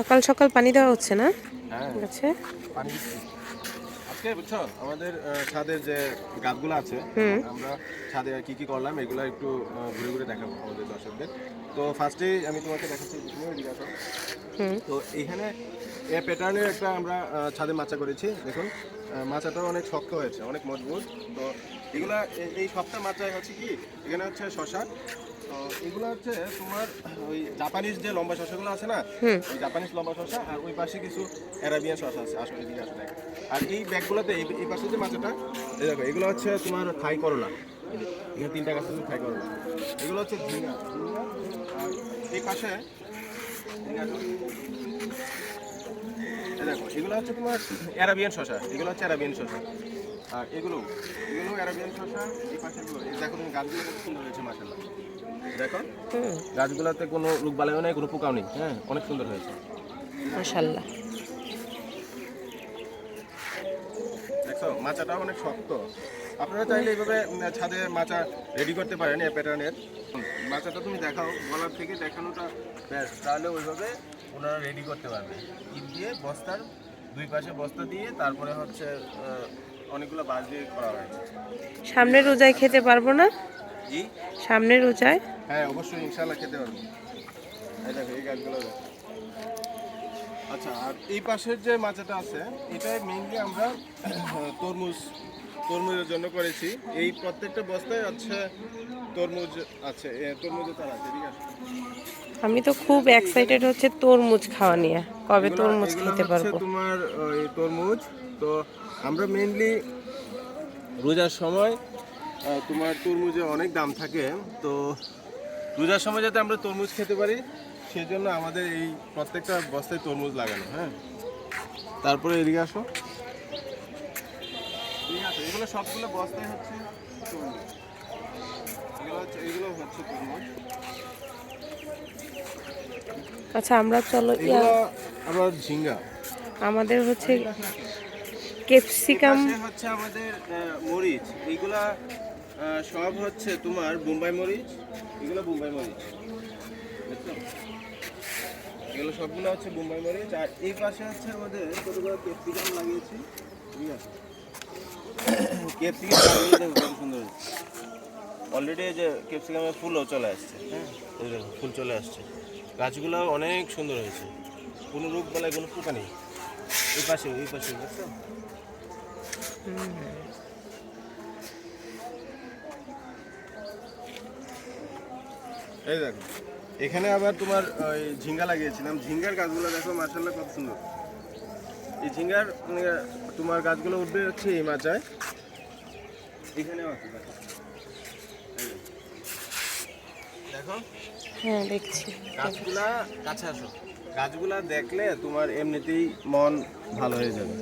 সকাল সকাল পানি দেওয়া হচ্ছে না? আছে। পানি দিচ্ছি। আজকে বুঝছ আমাদের ছাদের যে গাছগুলো আছে আমরা ছাদে কি কি করলাম এগুলো একটু ঘুরে ঘুরে দেখাবো আমাদের দর্শকদের। তো ফার্স্টেই আমি তোমাকে দেখাচ্ছি তো এইখানে এ প্যাটার্নের একটা আমরা ছাদে মাচা করেছি দেখুন। মাচাটাও অনেক শক্ত হয়েছে অনেক মজবুত। তো এগুলা এই সবটা মাচায় হচ্ছে কি এখানে হচ্ছে শশা তো এগুলো হচ্ছে তোমার ওই জাপানিজ যে লম্বা শশাগুলো আছে না ওই জাপানিজ লম্বা শশা আর ওই পাশে কিছু অ্যারাবিয়ান শশা আছে আসলে এদিকে আসলে। আর এই ব্যাগগুলোতে এই পাশে যে মাচাটা এই দেখো এগুলো হচ্ছে তোমার থাই করলা। এখানে তিনটা গাছ আছে থাই করলা। এগুলো হচ্ছে ঝিঙ্গা আর এই পাশে দেখো এগুলো হচ্ছে তোমার অ্যারাবিয়ান শশা এগুলো হচ্ছে অ্যারাবিয়ান শশা আর এগুলো এগুলো অ্যারাবিয়ান শশা এই পাশেগুলো এই দেখো তুমি গাছগুলো কত সুন্দর হয়েছে মাসাল্লাহ দেখো গাছগুলোতে কোনো রোগ বালাইও নেই কোনো পোকাও নেই হ্যাঁ অনেক সুন্দর হয়েছে। মাশাল্লাহ দেখছ মাচাটাও অনেক শক্ত। আপনারা চাইলে এইভাবে ছাদে মাচা রেডি করতে পারেন এই প্যাটার্নের মাচাটা তুমি দেখাও গলার থেকে দেখানোটা ব্যাস তাহলে ওইভাবে ওনারা রেডি করতে পারবে। ইট দিয়ে বস্তার দুই পাশে বস্তা দিয়ে তারপরে হচ্ছে অনেকগুলো বাঁশ দিয়ে করা হয়েছে সামনের রোজায় খেতে পারব না? জি। সামনের রোজায়? হ্যাঁ অবশ্যই ইনশাল্লাহ খেতে পারব। এই দেখো এই গাছগুলো আচ্ছা আর এই পাশের যে মাচাটা আছে এটা মেইনলি আমরা তরমুজ তরমুজের জন্য করেছি। এই প্রত্যেকটা বস্তায় হচ্ছে তরমুজ আছে এ, তরমুজের তার আছে ঠিক আছে? আমি তো খুব এক্সাইটেড হচ্ছে তরমুজ খাওয়া নিয়ে। কবে তরমুজ খেতে পারব? তোমার ওই তরমুজ। তো আমরা মেইনলি রোজার সময় তোমার তরমুজে অনেক দাম থাকে। তো রোজার সময় যাতে আমরা তরমুজ খেতে পারি সেই জন্য আমাদের এই প্রত্যেকটা বস্তায় তরমুজ লাগানো হ্যাঁ? তারপরে এদিকে আসো। আছে এগুলো সবগুলো বস্তায় হচ্ছে এগুলো হচ্ছে এগুলো হচ্ছে আচ্ছা আমরা চলো আবার ঝিঙ্গা। আমাদের হচ্ছে ক্যাপসিকাম। হচ্ছে আমাদের মরিচ। এইগুলা সব হচ্ছে তোমার বোম্বাই মরিচ। এগুলো বোম্বাই মরিচ। এগুলো সবগুলো হচ্ছে বোম্বাই মরিচ। আর এই পাশে হচ্ছে আমাদের কতগুলো ক্যাপসিকাম লাগিয়েছি। ঠিক আছে? সুন্দর। অলরেডি যে ক্যাপসিকামের ফুলও চলে আসছে। হ্যাঁ ফুল চলে আসছে। গাছগুলো অনেক সুন্দর হয়েছে। কোনো রোগ বেলায় কোনো পোকা নেই। এই পাশে এই পাশে এই দেখো। এখানে আবার তোমার ওই ঝিঙ্গা লাগিয়েছিলাম। ঝিঙ্গার গাছগুলো দেখো মার্শাল্লাহ কত সুন্দর। এই ঝিঙ্গার মানে, তোমার গাছগুলো উঠবে হচ্ছে এই মাচায়। এখানেও আছে। দেখো। হ্যাঁ দেখছি। গাছগুলা কাছে আসো। গাছগুলা দেখলে তোমার এমনিতেই মন ভালো হয়ে যাবে।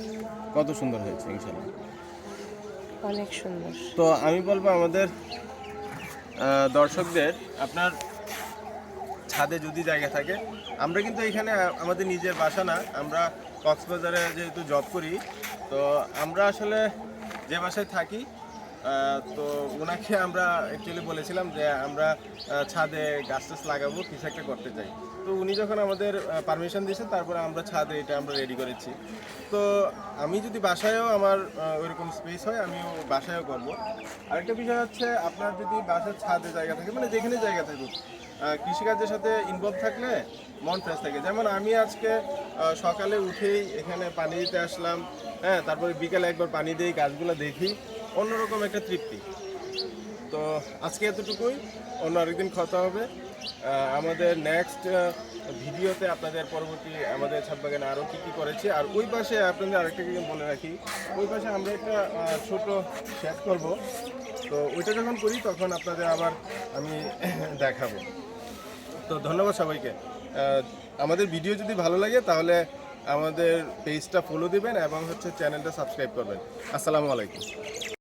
কত সুন্দর হয়েছে ইনশাল্লাহ অনেক সুন্দর। তো আমি বলব আমাদের দর্শকদের আপনার ছাদে যদি জায়গা থাকে আমরা কিন্তু এখানে আমাদের নিজের বাসা না আমরা কক্সবাজারে যেহেতু জব করি তো আমরা আসলে যে বাসায় থাকি তো ওনাকে আমরা অ্যাকচুয়ালি বলেছিলাম যে আমরা ছাদে গাছ টাছ লাগাবো, কিছু একটা করতে চাই। তো উনি যখন আমাদের পারমিশন দিয়েছেন তারপরে আমরা ছাদে এটা আমরা রেডি করেছি। তো আমি যদি বাসায়ও আমার ওইরকম স্পেস হয়, আমিও বাসায়ও করব। আরেকটা বিষয় হচ্ছে, আপনার যদি বাসার ছাদে জায়গা থাকে মানে যেখানে জায়গা থাকুক কৃষিকাজের সাথে ইনভলভ থাকলে মন ফ্রেশ থাকে। যেমন আমি আজকে সকালে উঠেই এখানে পানি দিতে আসলাম হ্যাঁ তারপরে বিকালে একবার পানি দিই গাছগুলো দেখি। অন্যরকম একটা তৃপ্তি। তো আজকে এতটুকুই। অন্য আরেকদিন কথা হবে। আমাদের নেক্সট ভিডিওতে আপনাদের পরবর্তী আমাদের ছাদ বাগানে আরও কী কী করেছি। আর ওই পাশে আপনাদের আরেকটা বলে রাখি। ওই পাশে আমরা একটা ছোট শেড করব। তো ওইটা যখন করি, তখন আপনাদের আবার আমি দেখাবো। তো ধন্যবাদ সবাইকে। আমাদের ভিডিও যদি ভালো লাগে, তাহলে আমাদের পেজটা ফলো দিবেন এবং হচ্ছে চ্যানেলটা সাবস্ক্রাইব করবেন। আসসালামু আলাইকুম।